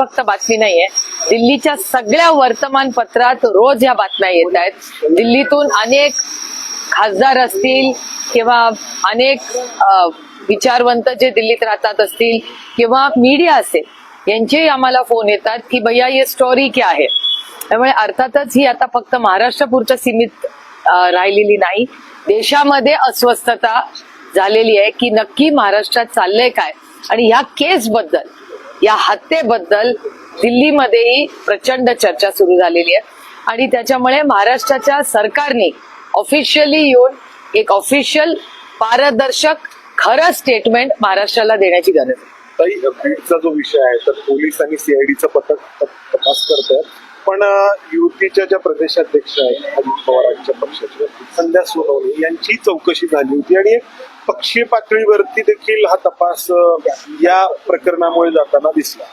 फक्त बातमी नाहीये. दिल्लीच्या सगळ्या वर्तमानपत्रात रोज या बातम्या येत आहेत. दिल्लीतून अनेक खासदार असतील किंवा अनेक विचारवंत जे दिल्लीत राहतात असतील किंवा मीडिया असेल यांचेही आम्हाला फोन येतात की भैया ये स्टोरी क्या आहे त्यामुळे अर्थातच ही आता फक्त महाराष्ट्रापुरच्या सीमित राहिलेली नाही. देशामध्ये अस्वस्थता झालेली आहे की नक्की महाराष्ट्रात चाललंय काय? आणि ह्या केस बद्दल या हत्येबद्दल दिल्लीमध्येही प्रचंड चर्चा सुरू झालेली आहे. आणि त्याच्यामुळे महाराष्ट्राच्या सरकारने ऑफिशियली येऊन एक ऑफिशियल पारदर्शक खरं स्टेटमेंट महाराष्ट्राला देण्याची गरज आहे. जो विषय आहे तर पोलीस आणि सीआयडीचं पथक तपास करतात. पण युतीच्या ज्या प्रदेशाध्यक्ष आहेत अजित पवारांच्या पक्षाच्या संध्या सोनवणे यांची चौकशी झाली होती आणि पक्षीय पातळीवरती देखील हा तपास या प्रकरणामुळे जाताना दिसला.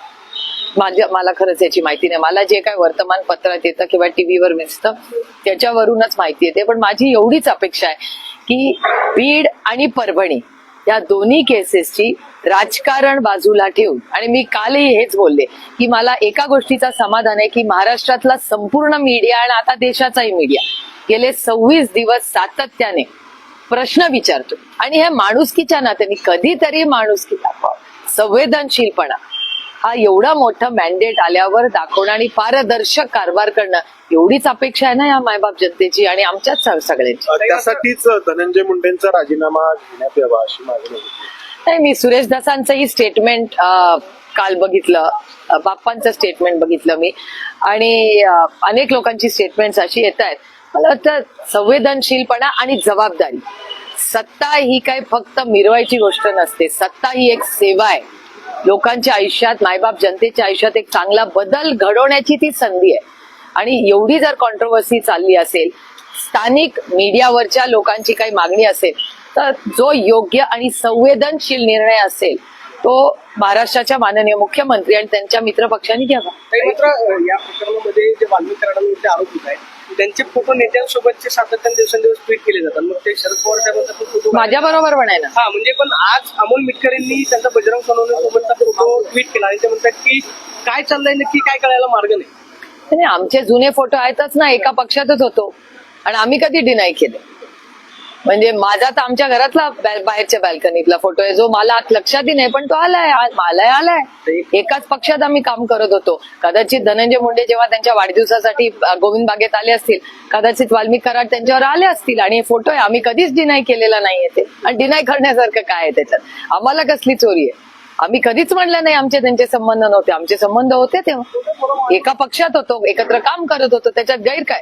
माझ्या मला खरंच याची माहिती नाही. मला जे काय वर्तमानपत्रात येतं किंवा टीव्हीवर दिसतं त्याच्यावरूनच माहिती येते. पण माझी एवढीच अपेक्षा आहे की बीड आणि परभणी या दोन्ही केसेसची राजकारण बाजूला ठेवून. आणि मी कालही हेच बोलले की मला एका गोष्टीचा समाधान आहे की महाराष्ट्रातला संपूर्ण मीडिया आणि आता देशाचाही मीडिया गेले सव्वीस दिवस सातत्याने प्रश्न विचारतो. आणि हे माणुसकीच्या नात्याने कधीतरी माणुसकी दाखवा. संवेदनशीलपणा. हा एवढा मोठं मॅन्डेट आल्यावर दाखवणं आणि पारदर्शक कारभार करणं एवढीच अपेक्षा आहे ना या मायबाप जनतेची आणि आमच्याच सगळ्यांची. त्यासाठीच धनंजय मुंडेंचा राजीनामा घेण्यात यावा अशी मागणी नाही मी सुरेश दासांचंही स्टेटमेंट काल बघितलं. बाप्पांचं स्टेटमेंट बघितलं मी. आणि अनेक लोकांची स्टेटमेंट्स अशी येत आहेत. मला वाटतं संवेदनशीलपणा आणि जबाबदारी. सत्ता ही काय फक्त मिरवायची गोष्ट नसते. सत्ता ही एक सेवा आहे. लोकांच्या आयुष्यात मायबाप जनतेच्या आयुष्यात एक चांगला बदल घडवण्याची ती संधी आहे. आणि एवढी जर कॉन्ट्रोवर्सी चालली असेल स्थानिक मीडियावरच्या लोकांची काही मागणी असेल तर जो योग्य आणि संवेदनशील निर्णय असेल तो महाराष्ट्राच्या माननीय मुख्यमंत्री आणि त्यांच्या मित्रपक्षांनी घ्यावा. या प्रकरणामध्ये जे वाल्मिक कराडांवरती आरोप होत आहेत त्यांचे फोटो नेत्यांसोबतचे सातत्याने दिवसेंदिवस ट्विट केले जातात. मग ते शरद पवार साहेबांचा पण फोटो माझ्या बरोबर आहे ना. हा म्हणजे पण आज अमोल मिटकरींनी त्यांचा बजरंग सोनवणे सोबतचा फोटो ट्विट केला आणि ते म्हणतात की काय चाललंय नक्की काय कळायला मार्ग नाही. नाही, आमचे जुने फोटो आहेतच ना एका पक्षातच होतो. आणि आम्ही कधी डिनाय केले. म्हणजे माझा तर आमच्या घरातला बाहेरच्या बॅल्कनीतला फोटो आहे. जो मला लक्षातही नाही पण तो आलाय मलाही आलाय. एकाच पक्षात आम्ही काम करत होतो. कदाचित धनंजय मुंडे जेव्हा त्यांच्या वाढदिवसासाठी गोविंद बागेत आले असतील कदाचित वाल्मिक कराड त्यांच्यावर आले असतील आणि हे फोटो आहे. आम्ही कधीच डिनाय केलेला नाहीये ते. आणि डिनाय करण्यासारखं काय आहे त्याच्यात? आम्हाला कसली चोरी आहे? आम्ही कधीच म्हणलं नाही आमचे त्यांचे संबंध नव्हते. आमचे संबंध होते तेव्हा. एका पक्षात होतो एकत्र काम करत होतो. त्याच्यात गैर काय